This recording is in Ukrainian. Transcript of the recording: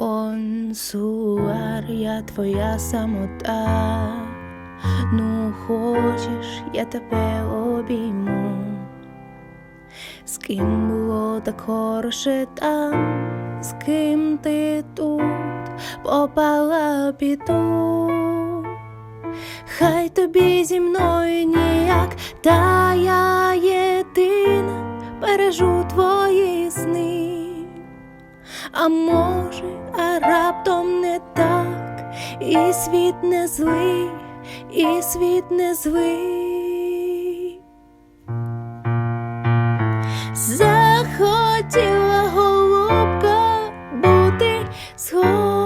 Консуар, я твоя самота. Ну, хочеш, я тебе обійму. З ким було так хороше там, з ким ти тут попала піду. Хай тобі зі мною ніяк, та я єдина бережу твої сни. А може, а раптом не так, і світ не злий, і світ не злий. Захотіла голубка бути схожа